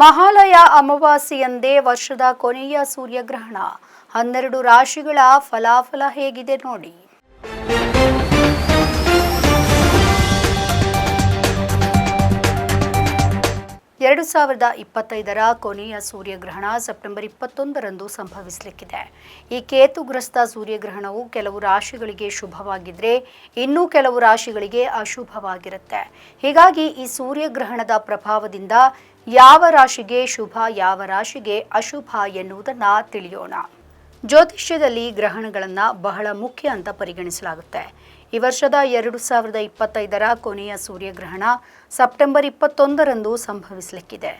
ಮಹಾಲಯ ಅಮಾವಾಸ್ಯೆಯಂದೇ ವರ್ಷದ ಕೊನೆಯ ಸೂರ್ಯಗ್ರಹಣ. ಹನ್ನೆರಡು ರಾಶಿಗಳ ಫಲಾಫಲ ಹೇಗಿದೆ ನೋಡಿ. ಎರಡು ಸಾವಿರದ ಇಪ್ಪತ್ತೈದರ ಕೊನೆಯ ಸೂರ್ಯಗ್ರಹಣ ಸೆಪ್ಟೆಂಬರ್ ಇಪ್ಪತ್ತೊಂದರಂದು ಸಂಭವಿಸಲಿಕ್ಕಿದೆ. ಈ ಕೇತುಗ್ರಸ್ತ ಸೂರ್ಯಗ್ರಹಣವು ಕೆಲವು ರಾಶಿಗಳಿಗೆ ಶುಭವಾಗಿದ್ರೆ ಇನ್ನೂ ಕೆಲವು ರಾಶಿಗಳಿಗೆ ಅಶುಭವಾಗಿರುತ್ತೆ. ಹೀಗಾಗಿ ಈ ಸೂರ್ಯಗ್ರಹಣದ ಪ್ರಭಾವದಿಂದ ಯಾವ ರಾಶಿಗೆ ಶುಭ, ಯಾವ ರಾಶಿಗೆ ಅಶುಭ ಎನ್ನುವುದನ್ನು ತಿಳಿಯೋಣ. ಜ್ಯೋತಿಷ್ಯದಲ್ಲಿ ಗ್ರಹಣಗಳನ್ನು ಬಹಳ ಮುಖ್ಯ ಅಂತ ಪರಿಗಣಿಸಲಾಗುತ್ತೆ. ಈ ವರ್ಷದ ಎರಡು ಸಾವಿರದ ಇಪ್ಪತ್ತೈದರ ಕೊನೆಯ ಸೂರ್ಯಗ್ರಹಣ ಸೆಪ್ಟೆಂಬರ್ ಇಪ್ಪತ್ತೊಂದರಂದು ಸಂಭವಿಸಲಿಕ್ಕಿದೆ.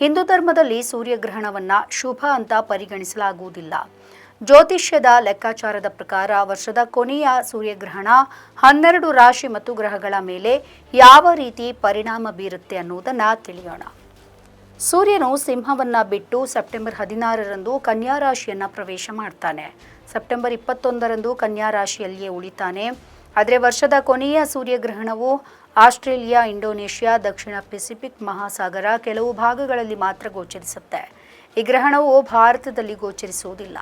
ಹಿಂದೂ ಧರ್ಮದಲ್ಲಿ ಸೂರ್ಯಗ್ರಹಣವನ್ನು ಶುಭ ಅಂತ ಪರಿಗಣಿಸಲಾಗುವುದಿಲ್ಲ. ಜ್ಯೋತಿಷ್ಯದ ಲೆಕ್ಕಾಚಾರದ ಪ್ರಕಾರ ವರ್ಷದ ಕೊನೆಯ ಸೂರ್ಯಗ್ರಹಣ ಹನ್ನೆರಡು ರಾಶಿ ಮತ್ತು ಗ್ರಹಗಳ ಮೇಲೆ ಯಾವ ರೀತಿ ಪರಿಣಾಮ ಬೀರುತ್ತೆ ಅನ್ನುವುದನ್ನು ತಿಳಿಯೋಣ. ಸೂರ್ಯನು ಸಿಂಹವನ್ನ ಬಿಟ್ಟು ಸೆಪ್ಟೆಂಬರ್ ಹದಿನಾರರಂದು ಕನ್ಯಾ ರಾಶಿಯನ್ನ ಪ್ರವೇಶ ಮಾಡ್ತಾನೆ. ಸೆಪ್ಟೆಂಬರ್ ಇಪ್ಪತ್ತೊಂದರಂದು ಕನ್ಯಾ ರಾಶಿಯಲ್ಲಿಯೇ ಉಳಿತಾನೆ. ಆದರೆ ವರ್ಷದ ಕೊನೆಯ ಸೂರ್ಯಗ್ರಹಣವು ಆಸ್ಟ್ರೇಲಿಯಾ, ಇಂಡೋನೇಷ್ಯಾ, ದಕ್ಷಿಣ ಪೆಸಿಫಿಕ್ ಮಹಾಸಾಗರ ಕೆಲವು ಭಾಗಗಳಲ್ಲಿ ಮಾತ್ರ ಗೋಚರಿಸುತ್ತೆ. ಈ ಗ್ರಹಣವು ಭಾರತದಲ್ಲಿ ಗೋಚರಿಸುವುದಿಲ್ಲ.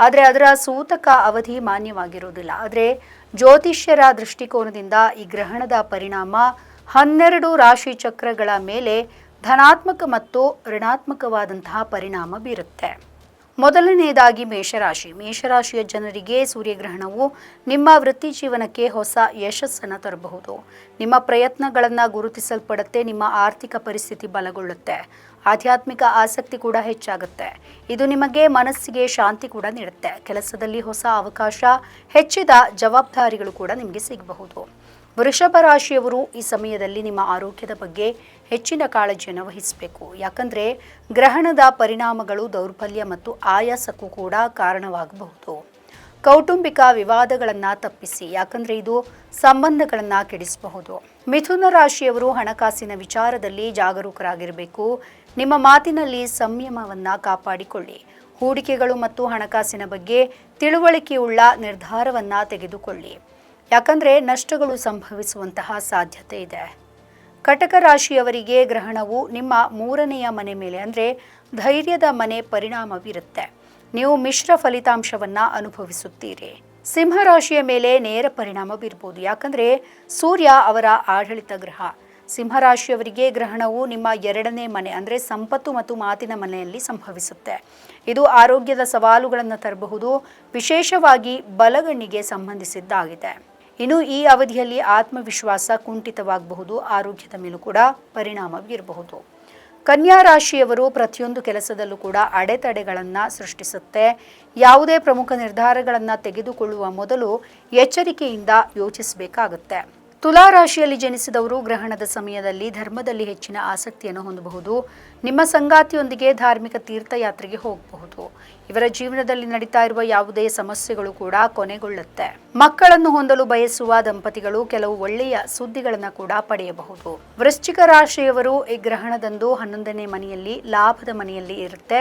ಆದರೆ ಅದರ ಸೂತಕ ಅವಧಿ ಮಾನ್ಯವಾಗಿರುವುದಿಲ್ಲ. ಆದರೆ ಜ್ಯೋತಿಷ್ಯರ ದೃಷ್ಟಿಕೋನದಿಂದ ಈ ಗ್ರಹಣದ ಪರಿಣಾಮ ಹನ್ನೆರಡು ರಾಶಿ ಚಕ್ರಗಳ ಮೇಲೆ ಧನಾತ್ಮಕ ಮತ್ತು ಋಣಾತ್ಮಕವಾದಂತಹ ಪರಿಣಾಮ ಬೀರುತ್ತೆ. ಮೊದಲನೆಯದಾಗಿ ಮೇಷರಾಶಿ. ಮೇಷರಾಶಿಯ ಜನರಿಗೆ ಸೂರ್ಯಗ್ರಹಣವು ನಿಮ್ಮ ವೃತ್ತಿ ಜೀವನಕ್ಕೆ ಹೊಸ ಯಶಸ್ಸನ್ನು ತರಬಹುದು. ನಿಮ್ಮ ಪ್ರಯತ್ನಗಳನ್ನು ಗುರುತಿಸಲ್ಪಡುತ್ತೆ, ನಿಮ್ಮ ಆರ್ಥಿಕ ಪರಿಸ್ಥಿತಿ ಬಲಗೊಳ್ಳುತ್ತೆ. ಆಧ್ಯಾತ್ಮಿಕ ಆಸಕ್ತಿ ಕೂಡ ಹೆಚ್ಚಾಗುತ್ತೆ. ಇದು ನಿಮಗೆ ಮನಸ್ಸಿಗೆ ಶಾಂತಿ ಕೂಡ ನೀಡುತ್ತೆ. ಕೆಲಸದಲ್ಲಿ ಹೊಸ ಅವಕಾಶ, ಹೆಚ್ಚಿದ ಜವಾಬ್ದಾರಿಗಳು ಕೂಡ ನಿಮಗೆ ಸಿಗಬಹುದು. ವೃಷಭ ರಾಶಿಯವರು ಈ ಸಮಯದಲ್ಲಿ ನಿಮ್ಮ ಆರೋಗ್ಯದ ಬಗ್ಗೆ ಹೆಚ್ಚಿನ ಕಾಳಜಿಯನ್ನು ವಹಿಸಬೇಕು ಯಾಕಂದರೆ ಗ್ರಹಣದ ಪರಿಣಾಮಗಳು ದೌರ್ಬಲ್ಯ ಮತ್ತು ಆಯಾಸಕ್ಕೂ ಕೂಡ ಕಾರಣವಾಗಬಹುದು. ಕೌಟುಂಬಿಕ ವಿವಾದಗಳನ್ನು ತಪ್ಪಿಸಿ, ಯಾಕಂದರೆ ಇದು ಸಂಬಂಧಗಳನ್ನು ಕೆಡಿಸಬಹುದು. ಮಿಥುನ ರಾಶಿಯವರು ಹಣಕಾಸಿನ ವಿಚಾರದಲ್ಲಿ ಜಾಗರೂಕರಾಗಿರಬೇಕು. ನಿಮ್ಮ ಮಾತಿನಲ್ಲಿ ಸಂಯಮವನ್ನು ಕಾಪಾಡಿಕೊಳ್ಳಿ. ಹೂಡಿಕೆಗಳು ಮತ್ತು ಹಣಕಾಸಿನ ಬಗ್ಗೆ ತಿಳುವಳಿಕೆಯುಳ್ಳ ನಿರ್ಧಾರವನ್ನು ತೆಗೆದುಕೊಳ್ಳಿ. ಯಾಕಂದರೆ ನಷ್ಟಗಳು ಸಂಭವಿಸುವಂತಹ ಸಾಧ್ಯತೆ ಇದೆ. ಕಟಕ ರಾಶಿಯವರಿಗೆ ಗ್ರಹಣವು ನಿಮ್ಮ ಮೂರನೆಯ ಮನೆ ಮೇಲೆ, ಅಂದರೆ ಧೈರ್ಯದ ಮನೆ ಪರಿಣಾಮ ಬೀರುತ್ತೆ ನೀವು ಮಿಶ್ರ ಫಲಿತಾಂಶವನ್ನು ಅನುಭವಿಸುತ್ತೀರಿ. ಸಿಂಹರಾಶಿಯ ಮೇಲೆ ನೇರ ಪರಿಣಾಮ ಬೀರ್ಬೋದು ಯಾಕಂದರೆ ಸೂರ್ಯ ಅವರ ಆಡಳಿತ ಗ್ರಹ. ಸಿಂಹರಾಶಿಯವರಿಗೆ ಗ್ರಹಣವು ನಿಮ್ಮ ಎರಡನೇ ಮನೆ, ಅಂದರೆ ಸಂಪತ್ತು ಮತ್ತು ಮಾತಿನ ಮನೆಯಲ್ಲಿ ಸಂಭವಿಸುತ್ತೆ. ಇದು ಆರೋಗ್ಯದ ಸವಾಲುಗಳನ್ನು ತರಬಹುದು. ವಿಶೇಷವಾಗಿ ಬಲಗಣ್ಣಿಗೆ ಸಂಬಂಧಿಸಿದ್ದಾಗಿದೆ. ಇನ್ನು ಈ ಅವಧಿಯಲ್ಲಿ ಆತ್ಮವಿಶ್ವಾಸ ಕುಂಠಿತವಾಗಬಹುದು, ಆರೋಗ್ಯದ ಮೇಲೂ ಕೂಡ ಪರಿಣಾಮ ಬೀರಬಹುದು ಕನ್ಯಾ ರಾಶಿಯವರು ಪ್ರತಿಯೊಂದು ಕೆಲಸದಲ್ಲೂ ಕೂಡ ಅಡೆತಡೆಗಳನ್ನು ಸೃಷ್ಟಿಸುತ್ತೆ. ಯಾವುದೇ ಪ್ರಮುಖ ನಿರ್ಧಾರಗಳನ್ನು ತೆಗೆದುಕೊಳ್ಳುವ ಮೊದಲು ಎಚ್ಚರಿಕೆಯಿಂದ ಯೋಚಿಸಬೇಕಾಗುತ್ತೆ. ತುಲಾ ರಾಶಿಯಲ್ಲಿ ಜನಿಸಿದವರು ಗ್ರಹಣದ ಸಮಯದಲ್ಲಿ ಧರ್ಮದಲ್ಲಿ ಹೆಚ್ಚಿನ ಆಸಕ್ತಿಯನ್ನು ಹೊಂದಬಹುದು. ನಿಮ್ಮ ಸಂಗಾತಿಯೊಂದಿಗೆ ಧಾರ್ಮಿಕ ತೀರ್ಥಯಾತ್ರೆಗೆ ಹೋಗಬಹುದು. ಇವರ ಜೀವನದಲ್ಲಿ ನಡೀತಾ ಇರುವ ಯಾವುದೇ ಸಮಸ್ಯೆಗಳು ಕೂಡ ಕೊನೆಗೊಳ್ಳುತ್ತೆ. ಮಕ್ಕಳನ್ನು ಹೊಂದಲು ಬಯಸುವ ದಂಪತಿಗಳು ಕೆಲವು ಒಳ್ಳೆಯ ಸುದ್ದಿಗಳನ್ನು ಕೂಡ ಪಡೆಯಬಹುದು. ವೃಶ್ಚಿಕ ರಾಶಿಯವರು ಈ ಗ್ರಹಣದಂದು ಹನ್ನೊಂದನೇ ಮನೆಯಲ್ಲಿ ಲಾಭದ ಮನೆಯಲ್ಲಿ ಇರುತ್ತೆ.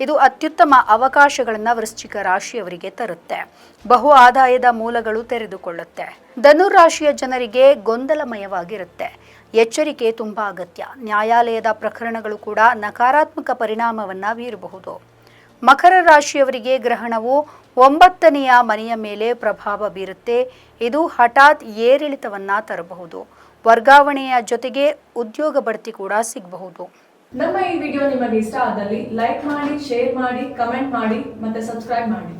ಇದು ಅತ್ಯುತ್ತಮ ಅವಕಾಶಗಳನ್ನು ವೃಶ್ಚಿಕ ರಾಶಿಯವರಿಗೆ ತರುತ್ತೆ. ಬಹು ಆದಾಯದ ಮೂಲಗಳು ತೆರೆದುಕೊಳ್ಳುತ್ತೆ. ಧನುರಾಶಿಯ ಜನರಿಗೆ ಗೊಂದಲಮಯವಾಗಿರುತ್ತೆ. ಎಚ್ಚರಿಕೆ ತುಂಬಾ ಅಗತ್ಯ. ನ್ಯಾಯಾಲಯದ ಪ್ರಕರಣಗಳು ಕೂಡ ನಕಾರಾತ್ಮಕ ಪರಿಣಾಮವನ್ನು ಬೀರಬಹುದು. ಮಕರ ರಾಶಿಯವರಿಗೆ ಗ್ರಹಣವು ಒಂಬತ್ತನೆಯ ಮನೆಯ ಮೇಲೆ ಪ್ರಭಾವ ಬೀರುತ್ತೆ. ಇದು ಹಠಾತ್ ಏರಿಳಿತವನ್ನ ತರಬಹುದು. ವರ್ಗಾವಣೆಯ ಜೊತೆಗೆ ಉದ್ಯೋಗ ಬಡ್ತಿ ಕೂಡ ಸಿಗಬಹುದು. ನಮ್ಮ ಈ ವಿಡಿಯೋ ನಿಮಗೆ ಇಷ್ಟ ಆದಲ್ಲಿ ಲೈಕ್ ಮಾಡಿ, ಶೇರ್ ಮಾಡಿ, ಕಮೆಂಟ್ ಮಾಡಿ ಮತ್ತೆ ಸಬ್ಸ್ಕ್ರೈಬ್ ಮಾಡಿ.